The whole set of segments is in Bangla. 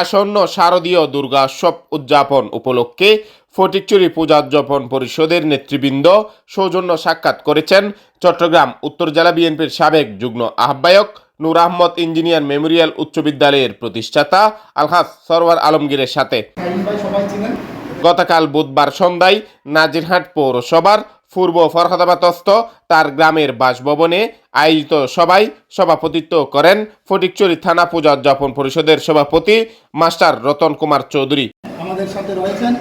আসন্ন শারদীয় দুর্গোৎসব উদযাপন উপলক্ষে ফটিকচুরি পূজাউদযাপন পরিষদের নেতৃবৃন্দ সৌজন্য সাক্ষাৎ করেছেন চট্টগ্রাম উত্তর জেলা বিএনপির সাবেক যুগ্ম আহ্বায়ক নূর আহমদ ইঞ্জিনিয়ার মেমোরিয়াল উচ্চ বিদ্যালয়ের প্রতিষ্ঠাতা আলহাজ সরওয়ার আলমগীরের সাথে। গতকাল বুধবার সন্ধ্যায় নাজিরহাট পৌরসভার পূর্ব ফরহাদাবাদস্থ তার গ্রামের বাসভবনে আয়োজিত সভায় সভাপতিত্ব করেন ফটিকচুরি থানা পূজা উদযাপন পরিষদের সভাপতি মাস্টার রতন কুমার চৌধুরী। আমাদের সাথে রয়েছেন।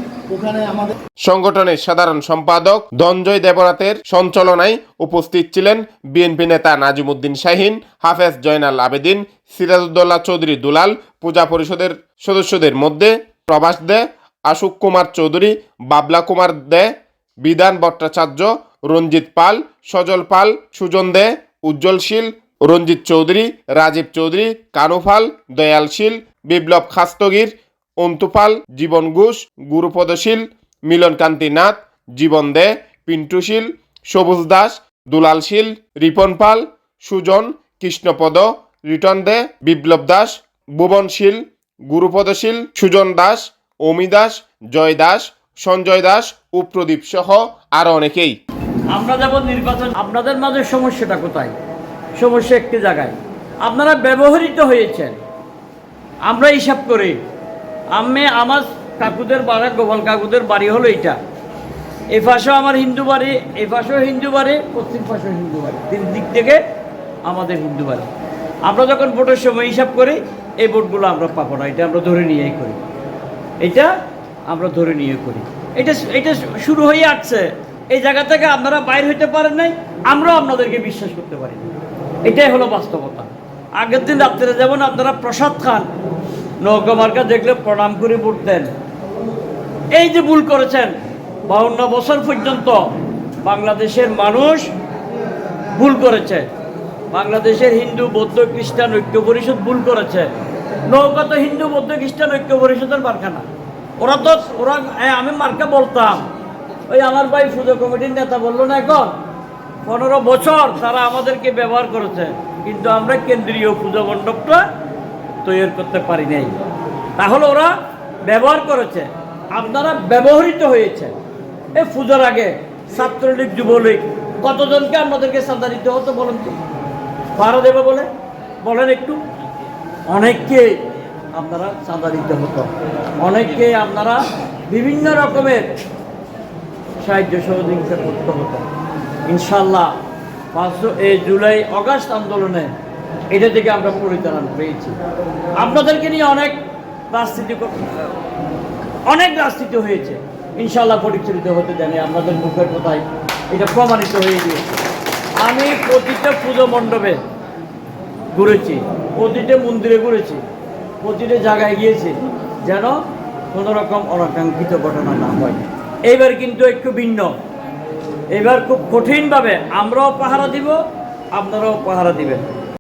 সংগঠনের সাধারণ সম্পাদক ধনঞ্জয় দেবনাথের সঞ্চালনায় উপস্থিত ছিলেন বিএনপি নেতা নাজিমুদ্দিন শাহিন হাফেজ জয়নাল আবেদিন সিরাজউদ্দৌলা চৌধুরী দুলাল পূজা পরিষদের সদস্যদের মধ্যে প্রভাস দে আশুক কুমার চৌধুরী বাবলা কুমার দে বিধান ভট্টাচার্য, রঞ্জিত পাল, সজল পাল, সুজন দে, উজ্জ্বল শীল, রঞ্জিত চৌধুরী, রাজীব চৌধুরী কানুফাল দয়াল শীল, বিপ্লব খাস্তগির অন্তুপাল জীবন ঘোষ গুরুপদশীল মিলনকান্তি নাথ, জীবন দে পিন্টুশীল সবুজ দাস, দুলাল শীল, রিপন পাল, সুজন, কৃষ্ণপদ, রিটন দে, বিপ্লব দাস ভুবনশীল গুরুপদশীল সুজন দাস, অমি দাস, জয় দাস সঞ্জয় দাস ও প্রদীপ সহ আরও অনেকেই। আমরা যাব নির্বাচন, আপনাদের মাঝে সমস্যাটা কোথায়? সমস্যা একটি জায়গায়। আপনারা ব্যবহৃত হয়েছেন। আমরা হিসাব করি আমি আমার কাকুদের বাড়া, গোপাল কাকুদের বাড়ি হলো এইটা। এই পাশেও আমার হিন্দু বাড়ি এই পাশেও হিন্দু বাড়ি, পশ্চিম পাশেও হিন্দু বাড়ি। তিন দিক থেকে আমাদের হিন্দু বাড়ি। আমরা যখন ভোটের সময় হিসাব করি, এই ভোটগুলো আমরা পাবো না, এটা আমরা ধরে নিয়েই করি। এটা আমরা ধরে নিয়ে করি। এটা এটা শুরু হয়ে আসছে। এই জায়গা থেকে আপনারা বাইর হইতে পারেন নাই, আমরাও আপনাদেরকে বিশ্বাস করতে পারি। এটাই হলো বাস্তবতা। আগের দিন রাত্রে যেমন আপনারা প্রসাদ খান, নৌকা মার্কা দেখলে প্রণাম করে ভোট দেন। এই যে ভুল করেছেন, বাউন্ন বছর পর্যন্ত বাংলাদেশের মানুষ ভুল করেছে। বাংলাদেশের হিন্দু, বৌদ্ধ, খ্রিস্টান ঐক্য পরিষদ ভুল করেছে। নৌকা তো হিন্দু, বৌদ্ধ, খ্রিস্টান ঐক্য পরিষদের মার্কানা ওরা তো, ওরা আমি মার্কা বলতাম, ওই আমার ভাই পুজো কমিটির নেতা বলল না এখন, পনেরো বছর তারা আমাদেরকে ব্যবহার করেছে, কিন্তু আমরা কেন্দ্রীয় পুজো মণ্ডপটা তৈরি করতে পারি নাই। তাহলে ওরা ব্যবহার করেছে, আপনারা ব্যবহৃত হয়েছে। এই পুজোর আগে ছাত্রলীগ, যুবলীগ, কতজনকে আপনাদেরকে চাঁদা দিতে হতো বলেন তো? ভাড়া দেবে বলে? বলেন একটু। অনেককে আপনারা চাঁদা দিতে হতো। অনেককে আপনারা বিভিন্ন রকমের সাহায্য সহযোগিতা করতে হতো। ইনশাল্লাহ পাঁচশো এই জুলাই অগাস্ট আন্দোলনে এটা থেকে আমরা পরিচালনা পেয়েছি। আপনাদেরকে নিয়ে অনেক রাজনীতি অনেক রাজনীতি হয়েছে। ইনশাল্লাহ পরিচালিত হতে জানি আপনাদের মুখের কোথায় এটা প্রমাণিত হয়ে গিয়েছে। আমি প্রতিটা পুজো মণ্ডপে ঘুরেছি, প্রতিটা মন্দিরে ঘুরেছি। প্রতিটা জায়গায় গিয়েছে যেন কোনো রকম অনাকাঙ্ক্ষিত ঘটনা না হয়। এইবার কিন্তু একটু ভিন্ন। এবার খুব কঠিনভাবে আমরাও পাহারা দিব, আপনারাও পাহারা দিবেন।